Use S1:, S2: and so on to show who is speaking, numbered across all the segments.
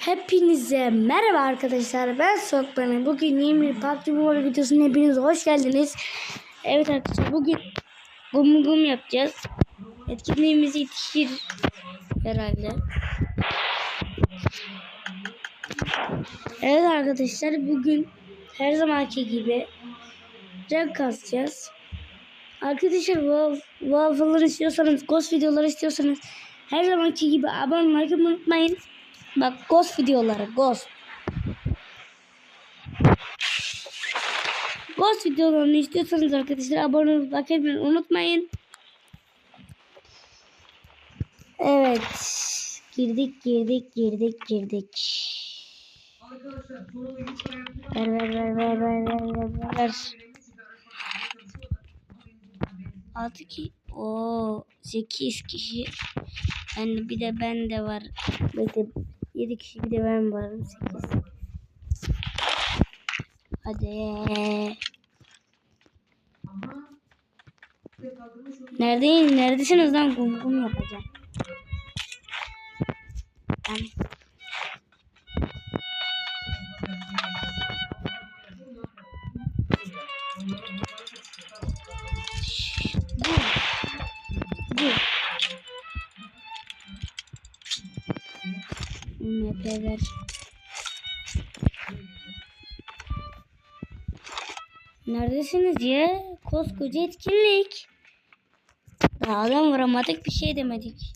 S1: Hepinize merhaba arkadaşlar. Ben Sokban'ım. Bugün yeni bir PUBG Mobile videosuna hepiniz hoş geldiniz. Evet arkadaşlar bugün gum gum yapacağız. Etkinliğimiz yetişir herhalde. Evet arkadaşlar bugün her zamanki gibi renk kasacağız. Arkadaşlar waffle'ları istiyorsanız, ghost videoları istiyorsanız her zamanki gibi abone olmayı unutmayın. Bak ghost videoları ghost. Ghost videolarını istiyorsanız arkadaşlar abone olup bakmayı unutmayın. Evet. Girdik girdik girdik girdik. Ver ver ver ver ver ver ver ver. Altı ki o 8 kişi. Yani bir de ben de var. Bekle 7 kişi bir de ben varım 8. Hadi. Neredeyim? Neredesiniz lan? Kum kum yapacağım. Ben... MP'ler. Neredesiniz ya? Koskoca etkinlik. Daha adam vuramadık bir şey demedik.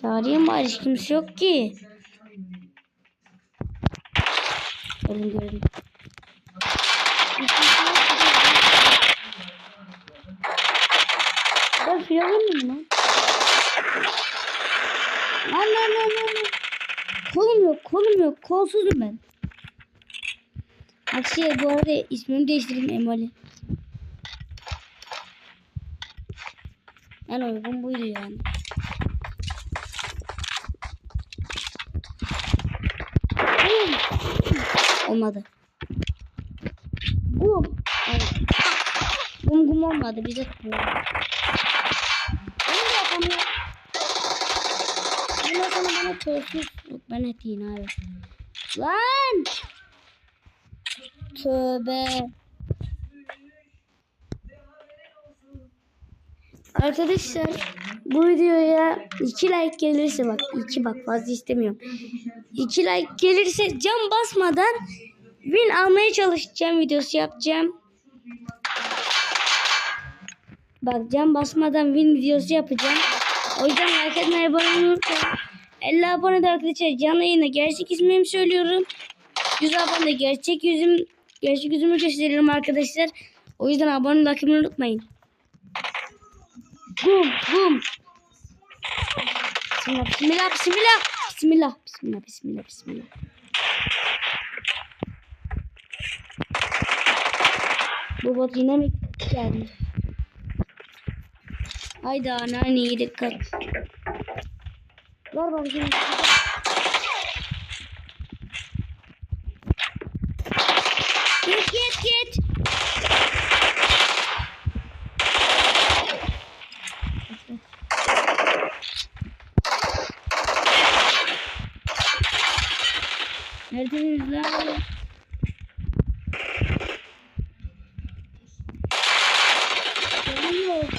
S1: Çağırayım bari kimse yok ki. Gördüm gördüm. Ben firavun muyum lan? Lan lan lan lan. Kolum yok kolum yok. Kolsuzum ben. Aksiye bu arada ismimi değiştirdim Emali. En uygun buydu yani. Olmadı. Gum. Evet. Gum olmadı. Bize tutmuyor. Onu da o zaman bana tövsüz. Ben eteyim abi. Lan. Tövbe. Arkadaşlar bu videoya 2 like gelirse bak 2 bak fazla istemiyorum. 2 like gelirse cam basmadan win almaya çalışacağım videosu yapacağım. Bak cam basmadan win videosu yapacağım. O yüzden like etmeyi abone unutmayın. 50 abone de arkadaşlar canlı yayına gerçek ismimi söylüyorum. 100 abone de gerçek yüzüm gerçek yüzümü gösteriyorum arkadaşlar. O yüzden abone olmayı unutmayın. Bum bum. Bismillah bismillah bismillah. Bismillah bismillah bismillah bismillah. Bu bot yine mi geldi? Haydi anneanneye dikkat. Ver bana şunu. Git git git. Neredesiniz lan? Canım yok.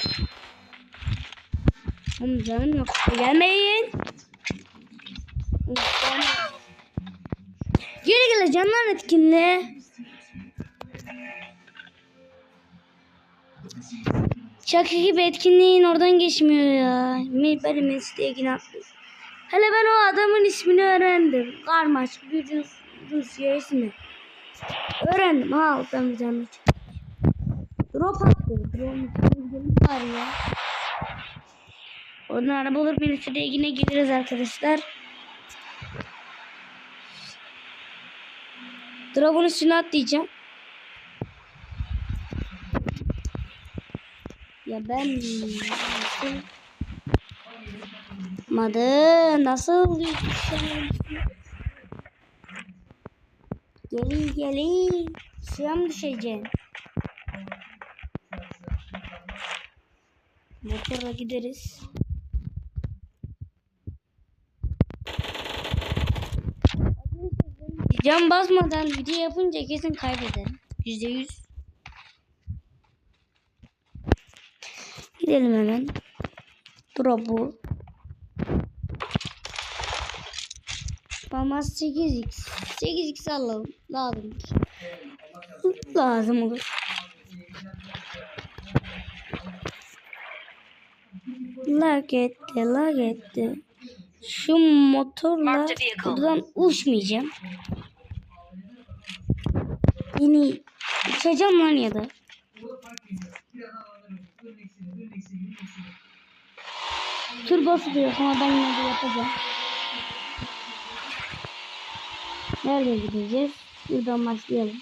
S1: Oğlum canım yok. Gelmeyin. Geri gele canlar etkinliği. Şaka gibi etkinliğin oradan geçmiyor ya. Benim isteğine atlıyor. Hele ben o adamın ismini öğrendim. Karmaş bir Rus, Rusya ismi. Öğrendim. Ha ben bir tane Drop attı. Drone gidelim bari ya. Oradan araba olur birlikte yine geliriz arkadaşlar. Drop'un üstüne atlayacağım. Ya ben nasıl Madı nasıl? Gelin gelin. Suya mı düşeceksin? Motorla gideriz. Cam basmadan video yapınca kesin kaybederim. Yüzde yüz. Gidelim hemen. Drop bu. Ama 8x. 8x alalım. Lazım. Lazım olur. Lag etti, lag etti. Şu motorla buradan uçmayacağım. Yine uçacağım lan ya da. Turbosu diyor ama ben yine de yapacağım. Nereye gideceğiz? Buradan başlayalım.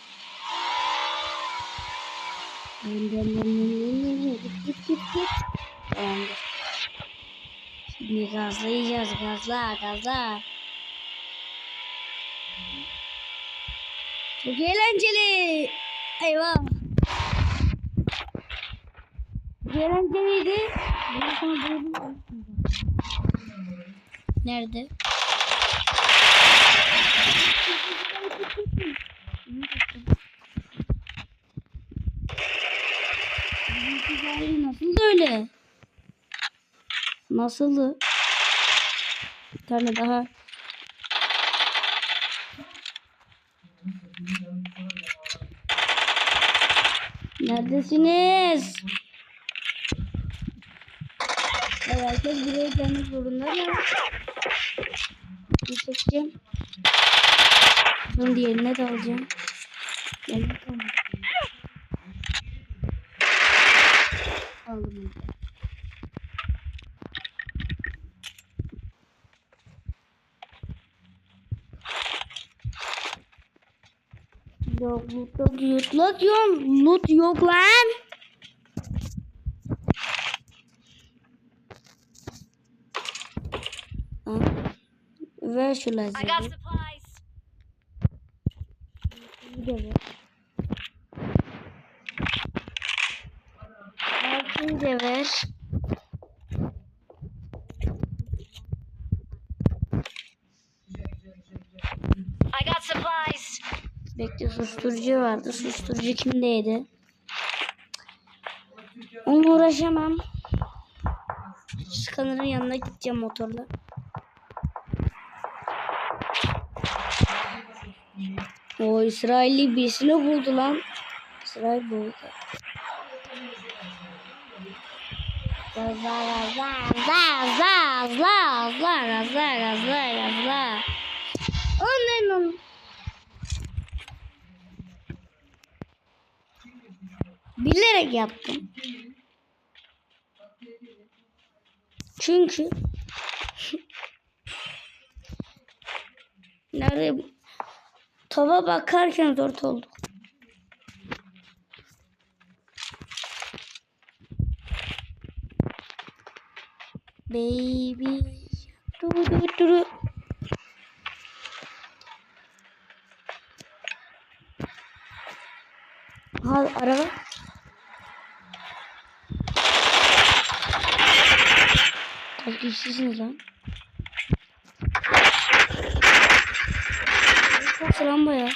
S1: Git git git git. Tamamdır. Şimdi gazlayacağız. Gazla gazla. Çok eğlenceli. Eyvah. Eğlenceliydi. Böyle bir- Nerede? Nasıl öyle? Nasıldı? Bir tane daha. Neredesiniz? Evet, herkes buraya gelmek zorunda ya. Bir çekeceğim. Bunun diğerine de alacağım. Gel bakalım. Aldım. Yok loot yok loot yok loot yok lan. Al. Ver şu
S2: I got
S1: lazeri.
S2: supplies.
S1: Bir de ver. Bekle susturucu vardı. Susturucu kimdeydi? Onunla uğraşamam. Skanner'ın yanına gideceğim motorla. O İsrailli birisini buldu lan. İsrail buldu. Gazla gazla gazla gazla gazla gazla gazla gazla. Onun Bilerek yaptım. Çünkü nerede tava bakarken dört oldu. Baby du du du du. Ha araba. Kişisiniz lan? Çok selam baya.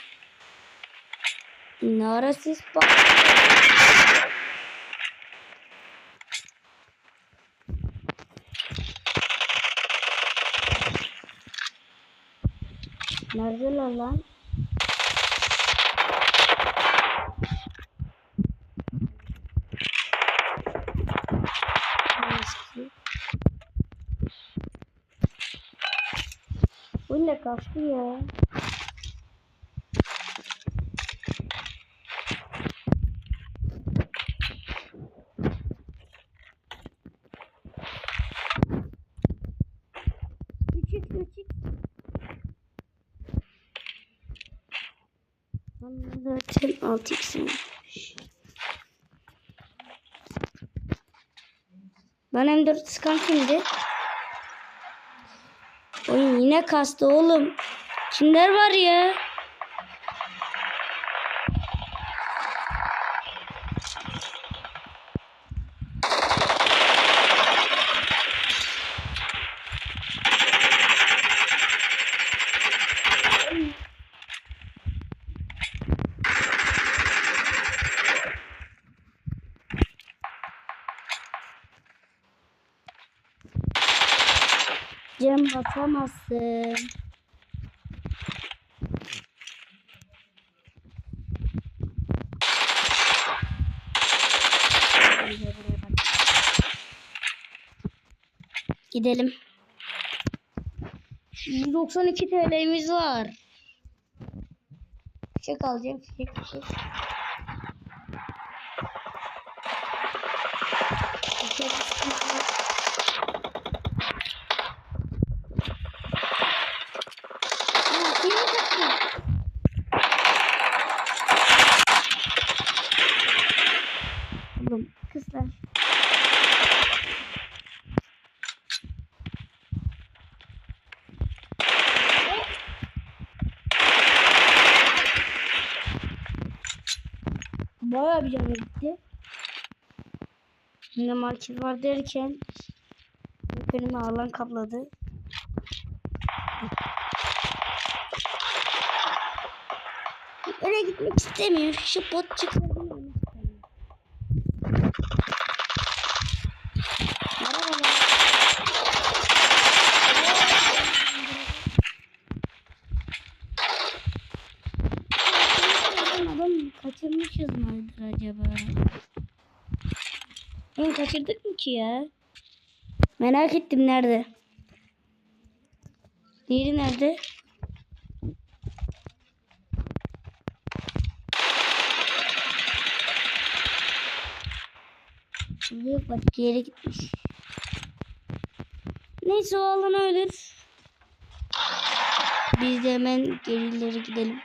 S1: Ne ara siz bak. Neredeler lan? Bu ne kaçtı ya? Küçük küçük. Zaten 6x'im varmış. Ben M4 sıkan kimdi? Oyun yine kastı oğlum. Kimler var ya? Basamazsın. Gidelim. 192 TL'miz var. Fişek alacağım. Fişek fişek. Oğlum kızlar. Bayağı bir canı gitti. Yine market var derken önüme alan kapladı. Öyle gitmek istemiyor. Şu bot çıkardım. Kaçırdık mı ki ya? Merak ettim nerede? Diğeri nerede? Yok bak diğeri gitmiş. Neyse o alan ölür. Biz de hemen gerileri gidelim.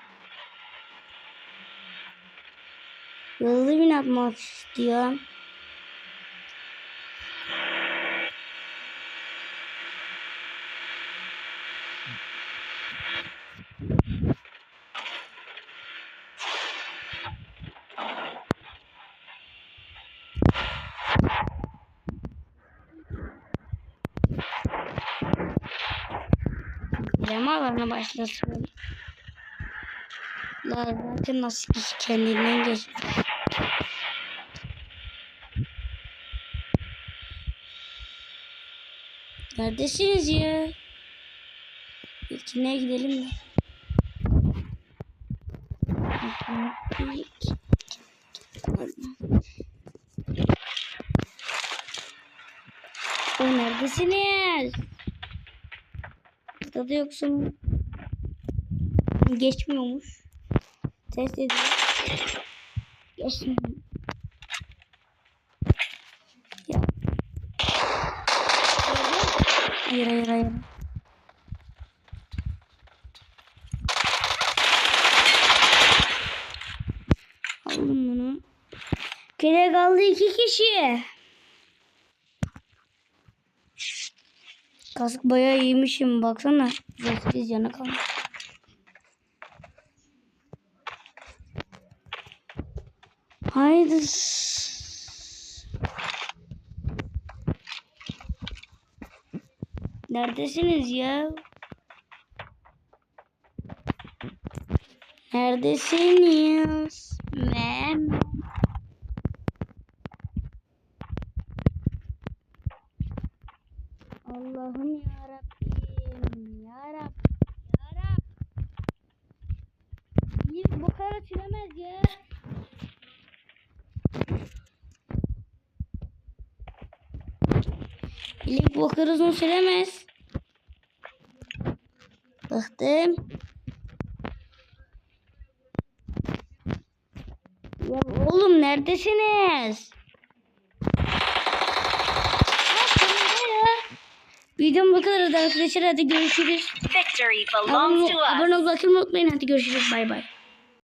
S1: Hızlı bin atmak istiyor. Dramalarına başlasın. La zaten nasıl kendinden geç. Neredesiniz ya? İlkine gidelim mi? O neredesiniz? Burada da yoksun. Geçmiyormuş. Test ediyor. Geçmiyor. Ya. Hayır hayır hayır. Aldım bunu. Kere kaldı iki kişi. Kask bayağı iyiymişim baksana. 8 yana kalmış. Haydi. Neredesiniz ya? Neredesiniz? Mem. Allah'ım ya Rabbim. Ya Rabbim. Ya Rabbim. Bir bu kadar açılamaz ya. Bu kadar uzun süremez. Baktım. Ya oğlum neredesiniz? Videom bu kadar arkadaşlar hadi görüşürüz.
S2: Victory belongs to us.
S1: abone olmayı unutmayın hadi görüşürüz bay bay.